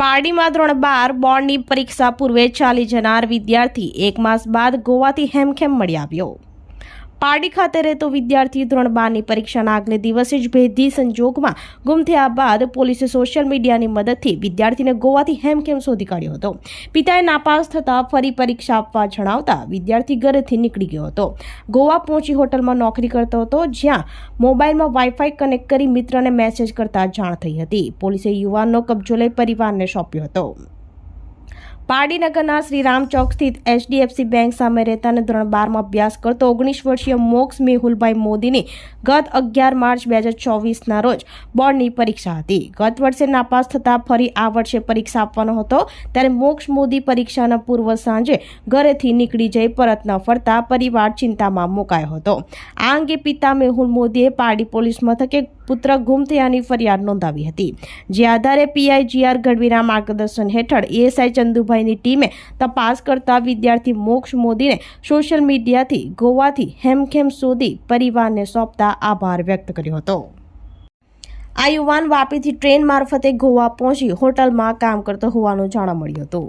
પારડીમાં ધોરણ બાર બોર્ડની પરીક્ષા પૂર્વે ચાલી જનાર વિદ્યાર્થી એક માસ બાદ ગોવાથી હેમખેમ મળી આવ્યો. પારડી ખાતે રહેતો વિદ્યાર્થી ધોરણ બારની પરીક્ષાના આગલે દિવસે જ ભેદી સંજોગમાં ગુમ થયા બાદ પોલીસે સોશિયલ મીડિયાની મદદથી વિદ્યાર્થીને ગોવાથી હેમખેમ શોધી કાઢ્યો હતો. પિતાએ નાપાસ થતાં ફરી પરીક્ષા આપવા જણાવતા વિદ્યાર્થી ઘરેથી નીકળી ગયો હતો. ગોવા પહોંચી હોટલમાં નોકરી કરતો હતો, જ્યાં મોબાઈલમાં વાઈફાઈ કનેક્ટ કરી મિત્રને મેસેજ કરતા જાણ થઈ હતી. પોલીસે યુવાનનો કબજો લઈ પરિવારને સોંપ્યો હતો. પારડીનગરના શ્રીરામ ચોક સ્થિત એચડીએફસી બેંક સામે રહેતા અને ધોરણ બારમાં અભ્યાસ કરતો ઓગણીસ વર્ષીય મોક્ષ મેહુલભાઈ મોદીની ગત અગિયાર માર્ચ બે હજાર ચોવીસના રોજ બોર્ડની પરીક્ષા હતી. ગત વર્ષે નાપાસ થતાં ફરી આ વર્ષે પરીક્ષા આપવાનો હતો. ત્યારે મોક્ષ મોદી પરીક્ષાના પૂર્વ સાંજે ઘરેથી નીકળી જઈ પરત ન ફરતા પરિવાર ચિંતામાં મુકાયો હતો. આ અંગે પિતા મેહુલ મોદીએ પારડી પોલીસ મથકે પુત્ર ગુમ થયાની ફરિયાદ નોંધાવી હતી. જે આધારે પીઆઈ જીઆર ગઢવીના માર્ગદર્શન હેઠળ એએસઆઈ ચંદુભાઈની ટીમે તપાસ કરતા વિદ્યાર્થી મોક્ષ મોદીને સોશિયલ મીડિયાથી ગોવાથી હેમખેમ શોધી પરિવારને સોંપતા આભાર વ્યક્ત કર્યો હતો. આ યુવાન વાપીથી ટ્રેન મારફતે ગોવા પહોંચી હોટલમાં કામ કરતો હોવાનું જાણવા મળ્યું હતું.